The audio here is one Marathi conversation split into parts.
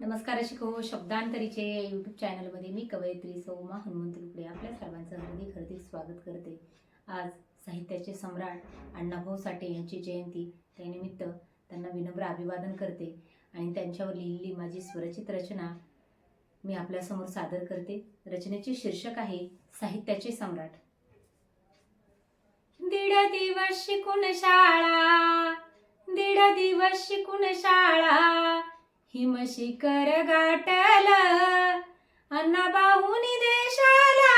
नमस्कार शिको शब्दांतरीचे यूट्यूब चॅनलमध्ये मी कवयित्री सौमा हनुमंत लुकडे आपल्या सर्वांचं हृदय हृदय स्वागत करते. आज साहित्याचे सम्राट अण्णाभाऊ साठे यांची जयंती त्यानिमित्त त्यांना विनम्र अभिवादन करते आणि त्यांच्यावर लिहिलेली माझी स्वरचित रचना मी आपल्यासमोर सादर करते. रचनेचे शीर्षक आहे साहित्याचे सम्राट. दीड दिवस शिकून शाळा दीड दिवस शिकून शाळा हिमशिखर गाठल अण्णाबाहुनी देशाला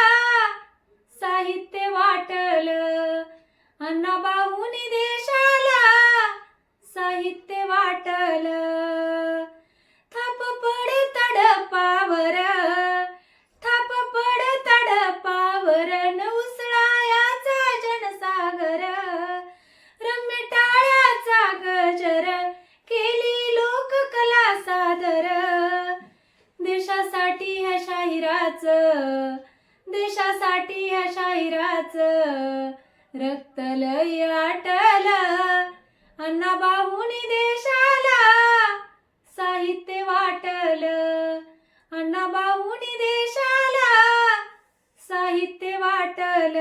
साहित्य वाटल. अण्णाबाहुनी देशाला शाहिराच देशासाठी ह्या शाहिराच. रक्त लय आटल अण्णाबाहुनी देशाला साहित्य वाटल. अण्णाबाहुनी देशाला साहित्य वाटल.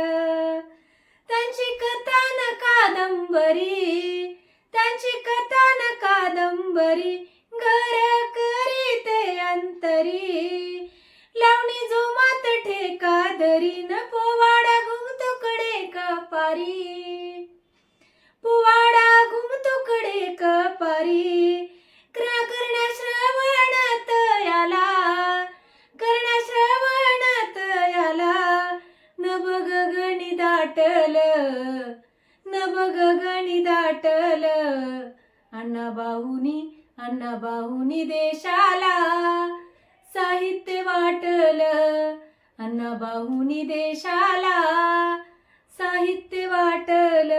त्यांची कथान कादंबरी त्यांची कथान कादंबरी. दाटल न बघ दाटल. अण्णाबाहुनी अण्णाबाहुनी देशाला साहित्य वाटल. अण्णाबाहुनी देशाला साहित्य वाटल.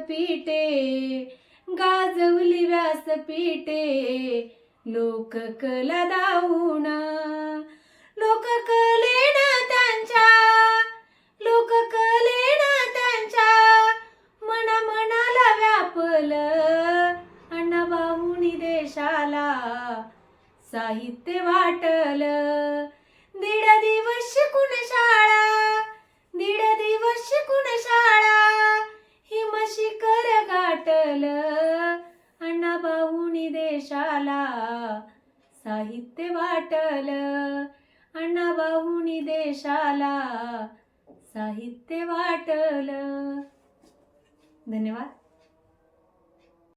व्यासपीठे गाजवली व्यासपीठे लोक कला दावून लोक कलेन त्यांच्या लोक कलेन त्यांच्या मना मनाला व्यापल अण्णाबाहुनी देशाला साहित्य वाटल. साहित्य वाटल. अण्णाभाऊनी देशाला साहित्य वाटल. धन्यवाद.